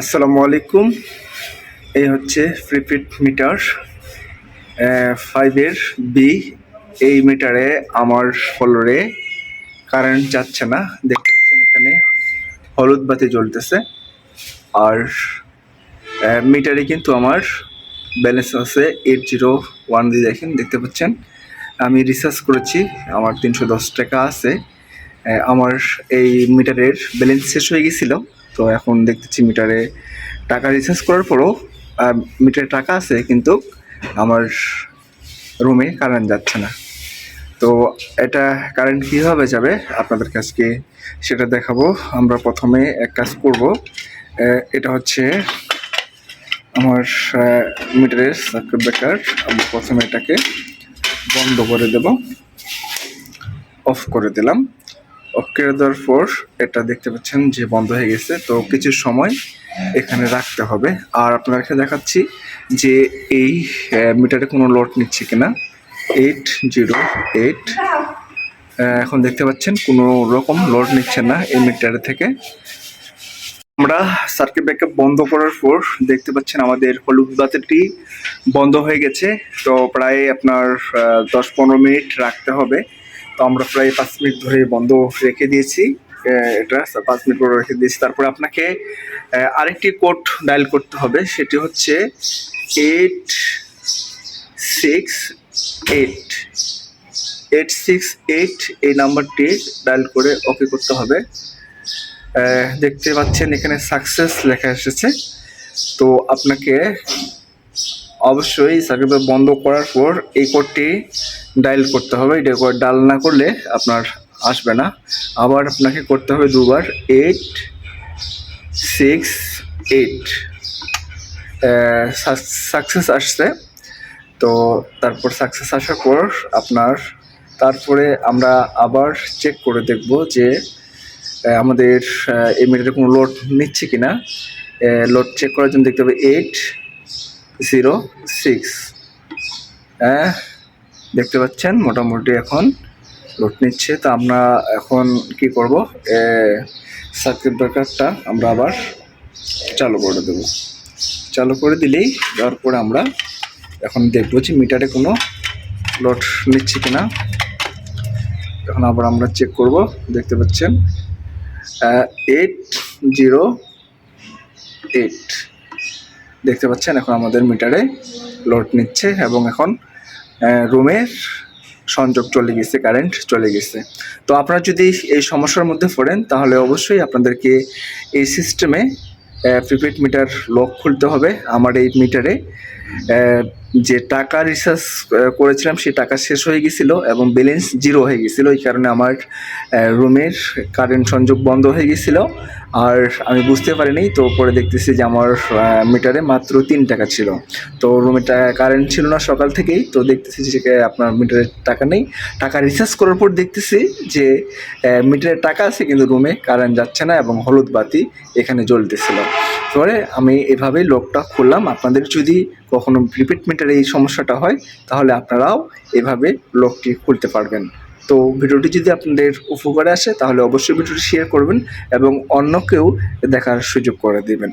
আসসালামু আলাইকুম। এই হচ্ছে প্রিপিড মিটার ফাইভের বি এই মিটারে আমার ফলোরে কারেন্ট যাচ্ছে না। দেখতে পাচ্ছেন এখানে হলুদ বাতি জ্বলতেছে। আর মিটারে কিন্তু আমার ব্যালেন্স আছে এইট জিরো ওয়ান দিয়ে দেখেন, দেখতে পাচ্ছেন। আমি রিসার্চ করেছি, আমার তিনশো দশ টাকা আছে। আমার এই মিটারের ব্যালেন্স শেষ হয়ে গেছিল। তো এখন দেখতেছি মিটারে টাকা রিচার্জ করার পরও মিটারে টাকা আছে কিন্তু আমার রুমে কারেন্ট যাচ্ছে না। তো এটা কারেন্ট কীভাবে যাবে আপনাদের কাছকে সেটা দেখাবো। আমরা প্রথমে এক কাজ করব এটা হচ্ছে আমার মিটারের সার্কিট ব্রেকার আমি প্রথমে এটাকে বন্ধ করে দেব অফ করে দিলাম। অফ করে দেওয়ার পর এটা দেখতে পাচ্ছেন যে বন্ধ হয়ে গেছে। তো কিছু সময় এখানে রাখতে হবে। আর আপনাদেরকে দেখাচ্ছি যে এই মিটারে কোনো লোড নিচ্ছে কিনা। এইট জিরো এইট এখন দেখতে পাচ্ছেন কোনো রকম লোড নিচ্ছে না এই মিটার থেকে। আমরা সার্কিট ব্রেকআপ বন্ধ করার পর দেখতে পাচ্ছেন আমাদের হলুদ বাতিটি বন্ধ হয়ে গেছে। তো প্রায় আপনার দশ পনেরো মিনিট রাখতে হবে। তো আমরা প্রায় পাঁচ মিনিট ধরে বন্ধ রেখে দিয়েছি। এটা পাঁচ মিনিট পরে রেখে দিয়েছি। তারপরে আপনাকে আরেকটি কোড ডায়াল করতে হবে। সেটি হচ্ছে eight six eight. Eight six eight এই নাম্বারটি ডায়াল করে ওকে করতে হবে। দেখতে পাচ্ছেন এখানে সাকসেস লেখা এসেছে। তো আপনাকে অবশ্যই সার্কিট বন্ধ করার পর এই কোডটি ডায়াল করতে হবে, এটা ডায়াল না করলে আপনার আসবে না। আবার আপনাকে করতে হবে দুবার এইট সিক্স এইট সাকসেস আসছে। তো তারপর সাকসেস আসার পর আপনার, তারপরে আমরা আবার চেক করে দেখব যে আমাদের এই মিটারে কোনো লোড নিচ্ছে কি না লোড চেক করার জন্য দেখতে হবে এইট জিরো সিক্স হ্যাঁ দেখতে পাচ্ছেন, মোটামুটি এখন লোড নিচ্ছে। তো আমরা এখন কি করব? সার্কিট ব্রেকারটা আমরা আবার চালু করে দেব। চালু করে দিলেই দেওয়ার পরে আমরা এখন দেখব যে মিটারে কোনো লোড নিচ্ছে কি না এখন আবার আমরা চেক করব, দেখতে পাচ্ছেন। এইট জিরো এইট দেখতে পাচ্ছেন, এখন আমাদের মিটারে লোড নিচ্ছে এবং এখন রুমের সংযোগ চলে গেছে কারেন্ট চলে গেছে। তো আপনারা যদি এই সমস্যার মধ্যে পড়েন, তাহলে অবশ্যই আপনাদেরকে এই সিস্টেমে প্রিপেড মিটার লক খুলতে হবে। আমার এই মিটারে যে টাকা রিচার্জ করেছিলাম সেই টাকা শেষ হয়ে গেছিল এবং ব্যালেন্স জিরো হয়ে গেছিল। এই কারণে আমার রুমের কারেন্ট সংযোগ বন্ধ হয়ে গেছিল। আর আমি বুঝতে পারিনি, তো পরে দেখতেছি যে আমার মিটারে মাত্র তিন টাকা ছিল। তো রুমে কারেন্ট ছিল না সকাল থেকেই, তো দেখতেছি যে আপনার মিটারে টাকা নেই। টাকা রিচার্জ করার পর দেখতেছি যে মিটারে টাকা আছে কিন্তু রুমে কারেন্ট যাচ্ছে না এবং হলুদ বাতি এখানে জ্বলতেছিল। পরে আমি এভাবে লোকটা খুললাম। আপনাদের যদি কখনো প্রিপেড মিটারে এই সমস্যাটা হয়, তাহলে আপনারাও এভাবে লোকটি খুলতে পারবেন। তো ভিডিওটি যদি আপনাদের উপকারে আসে, তাহলে অবশ্যই ভিডিওটি শেয়ার করবেন এবং অন্যকেও দেখার সুযোগ করে দেবেন।